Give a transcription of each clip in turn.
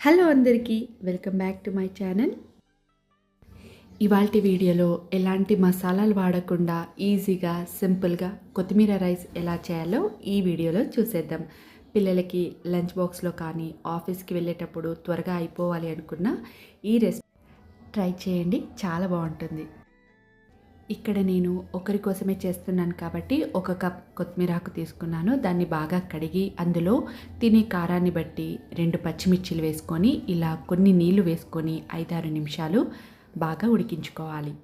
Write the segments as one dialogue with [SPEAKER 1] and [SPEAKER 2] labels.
[SPEAKER 1] Hello అందరికీ welcome back to my channel. ఇవాల్టి వీడియోలో ఎలాంటి మసాలాలు వాడకుండా ఈజీగా సింపుల్గా కొత్తిమీర రైస్ ఎలా చేయాలో ఈ వీడియోలో చూసేద్దాం. పిల్లలకి లంచ్ బాక్స్లో కానీ ఆఫీస్కి వెళ్ళేటప్పుడు త్వరగా అయిపోవాలి అనుకున్న ఈ రెసిపీ ట్రై చేయండి. చాలా బాగుంటుంది. ఇక్కడ నేను ఒకరి కోసమే చేస్తున్నాను కాబట్టి ఒక కప్ కొత్తిమీర ఆకు తీసుకున్నాను. దాన్ని బాగా కడిగి అందులో తినే కారాన్ని బట్టి రెండు పచ్చిమిర్చిలు వేసుకొని ఇలా కొన్ని నీళ్ళు వేసుకొని ఐదారు నిమిషాలు బాగా ఉడికించుకోవాలి.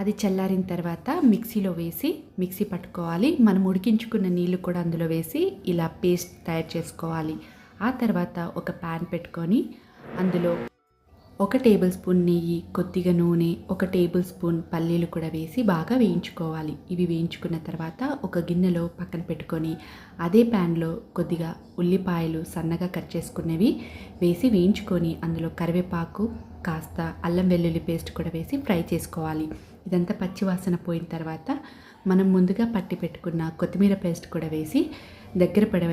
[SPEAKER 1] అది చల్లారిన తర్వాత మిక్సీలో వేసి మిక్సీ పట్టుకోవాలి. మనం ఉడికించుకున్న నీళ్ళు కూడా అందులో వేసి ఇలా పేస్ట్ తయారు చేసుకోవాలి. ఆ తర్వాత ఒక ప్యాన్ పెట్టుకొని అందులో ఒక టేబుల్ స్పూన్ నెయ్యి కొద్దిగా నూనె ఒక టేబుల్ స్పూన్ పల్లీలు కూడా వేసి బాగా వేయించుకోవాలి. ఇవి వేయించుకున్న తర్వాత ఒక గిన్నెలో పక్కన పెట్టుకొని అదే ప్యాన్లో కొద్దిగా ఉల్లిపాయలు సన్నగా కట్ చేసుకునేవి వేసి వేయించుకొని అందులో కరివేపాకు కాస్త అల్లం వెల్లుల్లి పేస్ట్ కూడా వేసి ఫ్రై చేసుకోవాలి. ఇదంతా పచ్చివాసన పోయిన తర్వాత మనం ముందుగా పట్టి పెట్టుకున్న కొత్తిమీర పేస్ట్ కూడా వేసి దగ్గర పడే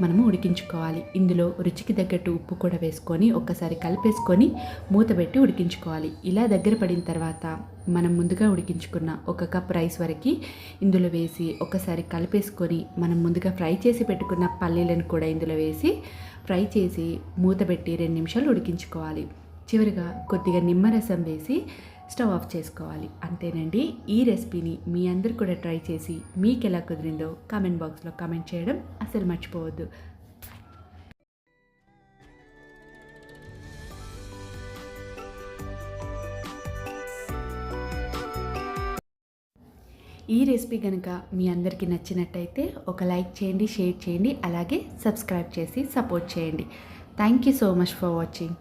[SPEAKER 1] మనము ఉడికించుకోవాలి. ఇందులో రుచికి తగ్గట్టు ఉప్పు కూడా వేసుకొని ఒక్కసారి కలిపేసుకొని మూత పెట్టి ఉడికించుకోవాలి. ఇలా దగ్గర పడిన తర్వాత మనం ముందుగా ఉడికించుకున్న ఒక కప్ రైస్ వరకు ఇందులో వేసి ఒకసారి కలిపేసుకొని మనం ముందుగా ఫ్రై చేసి పెట్టుకున్న పల్లీలను కూడా ఇందులో వేసి ఫ్రై చేసి మూత పెట్టి రెండు నిమిషాలు ఉడికించుకోవాలి. చివరిగా కొద్దిగా నిమ్మరసం వేసి స్టవ్ ఆఫ్ చేసుకోవాలి. అంతేనండి. ఈ రెసిపీని మీ అందరు కూడా ట్రై చేసి మీకు ఎలా కుదిరిందో కామెంట్ బాక్స్లో కామెంట్ చేయడం అసలు మర్చిపోవద్దు. ఈ రెసిపీ కనుక మీ అందరికీ నచ్చినట్టయితే ఒక లైక్ చేయండి షేర్ చేయండి అలాగే సబ్స్క్రైబ్ చేసి సపోర్ట్ చేయండి. Thank you so much for watching.